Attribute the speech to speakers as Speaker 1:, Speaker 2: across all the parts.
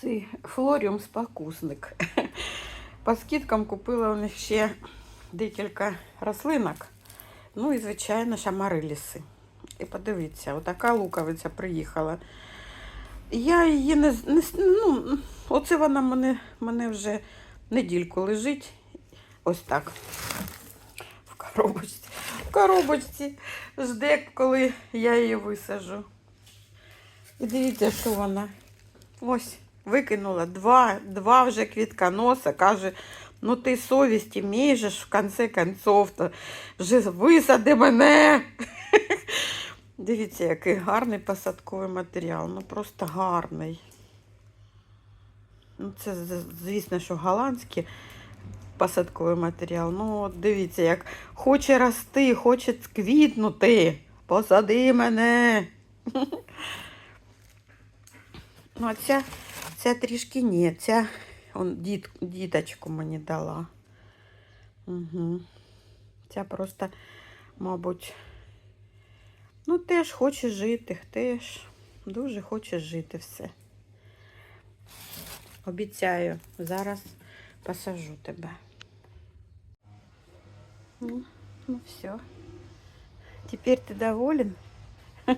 Speaker 1: Цей флоріум спокусник. По скидкам купила у них ще декілька рослинок. Ну і, звичайно, ж амариліси. І подивіться, отака луковиця приїхала. Я її не, не ну, оце вона мене, мене вже недільку лежить. Ось так. В коробочці. В коробочці жде, коли я її висажу. І дивіться, що вона. Ось, викинула два, два вже квітконоса. Каже, ну ти совісті міжеш в кінці концов, то вже висади мене. Дивіться, який гарний посадковий матеріал. Ну просто гарний. Ну, це, звісно, що голландський посадковий матеріал. Ну, от дивіться, як хоче рости, хоче квітнути. Посади мене. Ну, а ця, ця трішки ні. Ця он, діт, діточку мені дала. Угу. Ця просто, мабуть, ну, теж хоче жити, теж дуже хоче жити все. Обіцяю, зараз посажу тебе. Ну, ну все. Теперь ты доволен?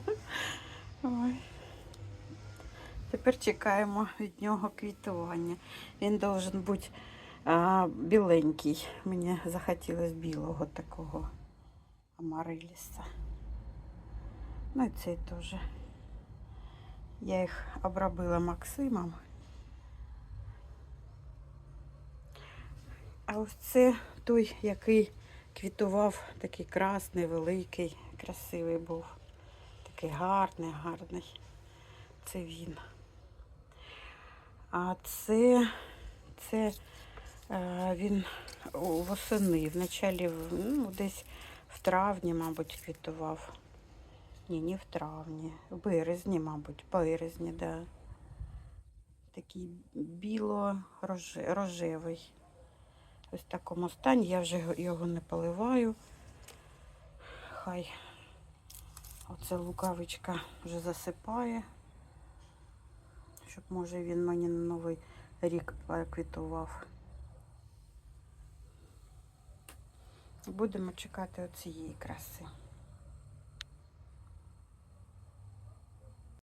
Speaker 1: Тепер чекаємо від нього квітування. Він должен бути а, біленький. Мені захотілося білого такого амариліса. Ну і цей теж. Я їх обробила Максимом. А ось це той, який квітував, такий красний, великий, красивий був. Такий гарний, гарний. Це він. А це, це е, він восени, в началі, ну, десь в травні, мабуть, квітував. Ні, не в травні, в березні, мабуть, березні, да. Такий біло-рожевий. Ось в такому стані. Я вже його- не поливаю. Хай оця лукавичка вже засипає. Щоб може він мені на новий рік квітував. Будемо чекати оцієї краси.